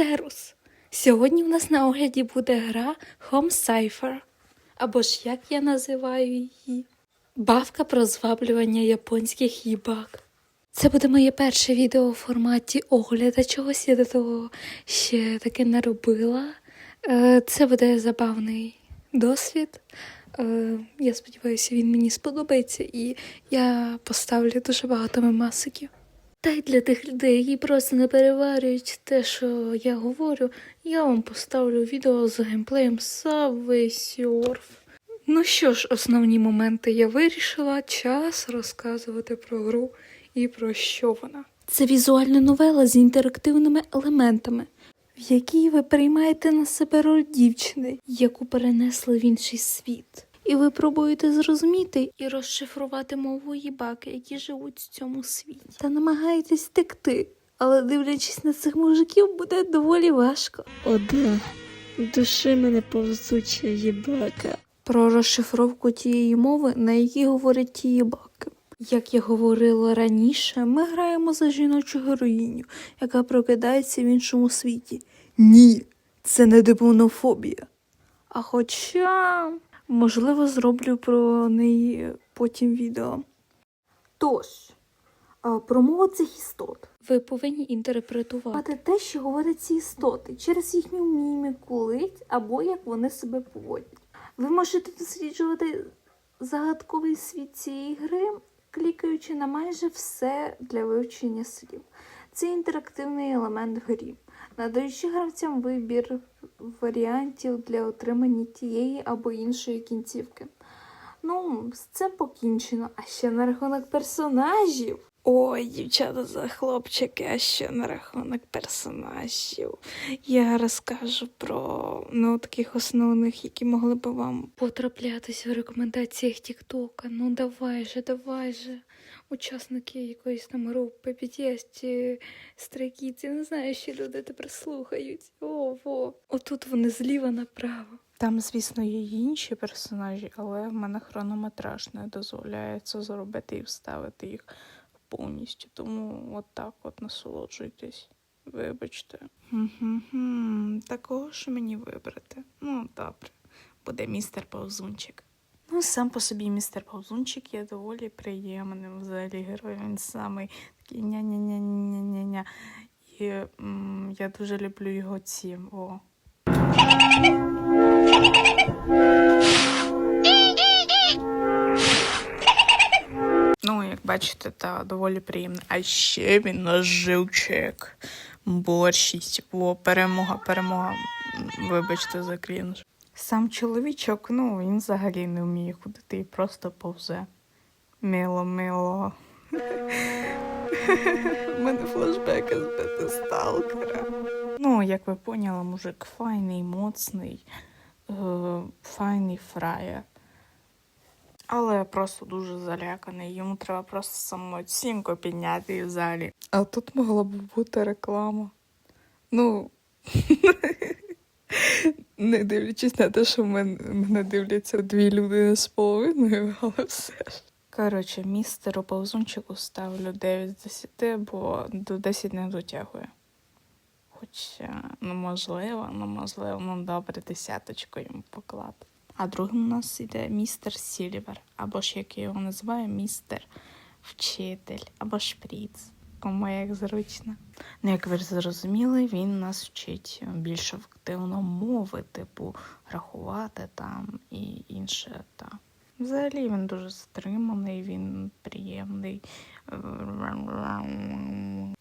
Серус. Сьогодні в нас на огляді буде гра Home Cipher, або ж як я називаю її, бавка про зваблювання японських їбак. Це буде моє перше відео у форматі огляду чогось, я до того ще таке не робила. Е, Це буде забавний досвід. Е, Я сподіваюся, він мені сподобається, і я поставлю дуже багато мемасиків. Та й для тих людей, які просто не переварюють те, що я говорю, я вам поставлю відео з геймплеєм Subway Surf. Ну що ж, основні моменти я вирішила, час розказувати про гру і про що вона. Це візуальна новела з інтерактивними елементами, в якій ви приймаєте на себе роль дівчини, яку перенесли в інший світ. І ви пробуєте зрозуміти і розшифрувати мову їбаки, які живуть в цьому світі. Та намагаєтесь втекти, але дивлячись на цих мужиків, буде доволі важко. Ода, души мене повзуча їбака. Про розшифровку тієї мови, на якій говорять ті їбаки. Як я говорила раніше, ми граємо за жіночу героїню, яка прокидається в іншому світі. Ні, це не демонофобія. А хоча, можливо, зроблю про неї потім відео. Тож, а, про мову цих істот. Ви повинні інтерпретувати те, що говорять ці істоти, через їхню міміку, лить або як вони себе поводять. Ви можете досліджувати загадковий світ цієї гри, клікаючи на майже все для вивчення слів. Це інтерактивний елемент в грі, надаючи гравцям вибір варіантів для отримання тієї або іншої кінцівки. Ну, з цим покінчено. А ще на рахунок персонажів. Ой, дівчата за хлопчики, а ще на рахунок персонажів. Я розкажу про ну, таких основних, які могли б вам потраплятися в рекомендаціях Тіктока. Ну давай же, давай же. Учасники якоїсь там групи, BTS Stray не знаю, що люди тепер слухають. О. Отут вони зліва направо. Там, звісно, є інші персонажі, але в мене хронометраж не дозволяє це зробити і вставити їх повністю. Тому от так от насолоджуйтесь. Вибачте. Хм-хм-хм. Такого ж мені вибрати. Ну, добре. Буде містер Повзунчик. Ну, сам по собі містер Повзунчик є доволі приємним взагалі героєм. Він самий такий ня-ня-ня-ня-ня-ня. І м, я дуже люблю його ці. О. бачите, та доволі приємно. А ще він наш живчик. Борщість. О, перемога, перемога. Вибачте за крінж. Сам чоловічок, ну, він взагалі не вміє ходити і просто повзе. Мило, мило. У мене флешбеки збити сталкера. Ну, як ви поняли, мужик файний, моцний, е, файний фраєр. Але я просто дуже заляканий. Йому треба просто самооцінку підняти і взагалі. А тут могла б бути реклама. Ну. Не дивлячись на те, що мен- мене дивляться дві людини з половиною, але все ж. Коротше, містеру повзунчику ставлю 9 з 10, бо до 10 не дотягує. Хоча, ну можливо, ну можливо, ну добре, десяточку йому поклад. А другим у нас іде містер Сільвер, або ж як я його називаю, містер вчитель, або шприц, кому як зручно. Ну, як ви зрозуміли, він нас вчить більш активно мови, типу рахувати там і інше. Та. Взагалі він дуже стриманий, він приємний.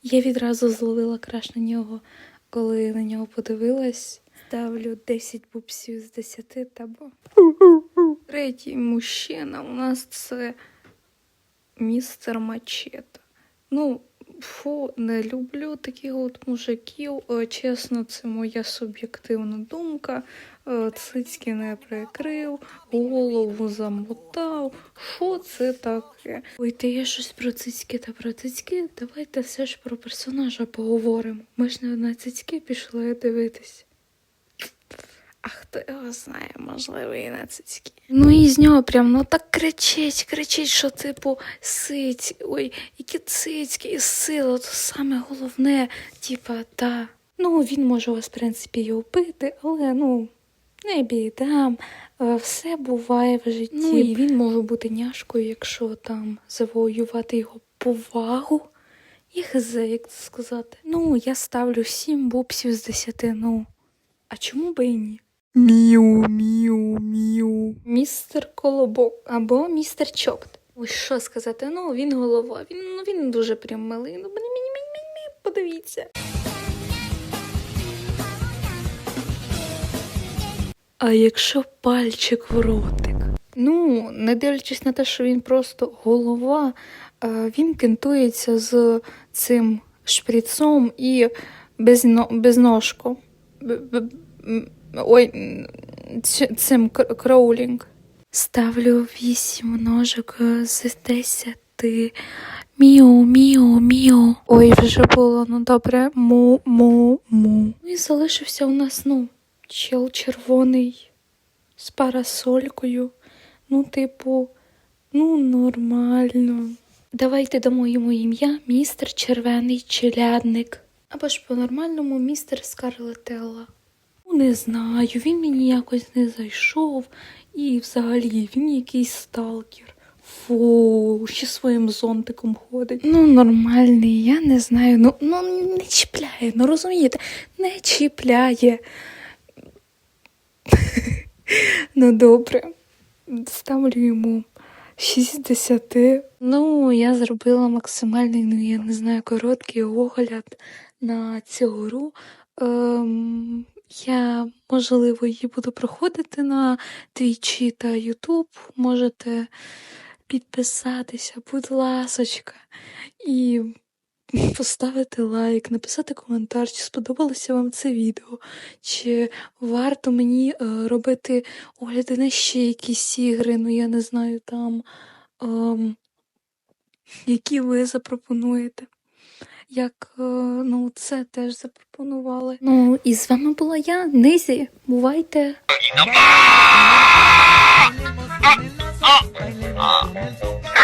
Я відразу зловила краш на нього, коли на нього подивилась. Ставлю 10 бубсів з 10 та бо. Третій мужчина у нас це містер Мачета. Ну, фу, не люблю таких от мужиків. Е, Чесно, це моя суб'єктивна думка. Е, Цицьки не прикрив, голову замотав. Що це таке? Ой, та є щось про цицьки та про цицьки. Давайте все ж про персонажа поговоримо. Ми ж не на цицьки пішли дивитись. А хто його знає, можливо, і на цицьки. Ну і з нього прям ну так кричить, кричить, що типу сиць, ой, які цицьки і сила, то саме головне, типа, та. Ну, він може вас, в принципі, і вбити, але ну, не біда. Е, Все буває в житті. Ну, і він може бути няшкою, якщо там завоювати його повагу. І хз, як це сказати. Ну, я ставлю 7 бупсів з 10, ну. А чому би і ні? Міу, міу, міу. Містер Колобок або містер Чокт. Ось що сказати, ну він голова, він, ну, він дуже прям милий. Ну, мені, подивіться. А якщо пальчик в ротик? Ну, не дивлячись на те, що він просто голова, е, він кентується з цим шприцом і без, но, без ножку. Ой, цим кроулінг. Ставлю вісім ножок е, з десяти. Міу, міу, міу. Ой, вже було, ну добре. Му, му, му. Ну і залишився у нас, ну, чел червоний з парасолькою. Ну, типу, ну, нормально. Давайте дамо йому ім'я містер Червений Челядник. Або ж по-нормальному містер Скарлетелла. Не знаю, він мені якось не зайшов. І взагалі він якийсь сталкер. Фу, ще своїм зонтиком ходить. Ну, нормальний, я не знаю. Ну, ну не чіпляє, ну розумієте, не чіпляє. ну, добре. Ставлю йому 60. Ну, я зробила максимальний, ну я не знаю, короткий огляд на цю гру. Ем, я, можливо, її буду проходити на Твічі та Ютуб. Можете підписатися, будь ласочка, і поставити лайк, написати коментар, чи сподобалося вам це відео, чи варто мені е, робити огляди на ще якісь ігри, ну я не знаю там, ем, які ви запропонуєте. Як е, ну, це теж запропонували. Ну, і з вами була я, Низі. Бувайте. Ah!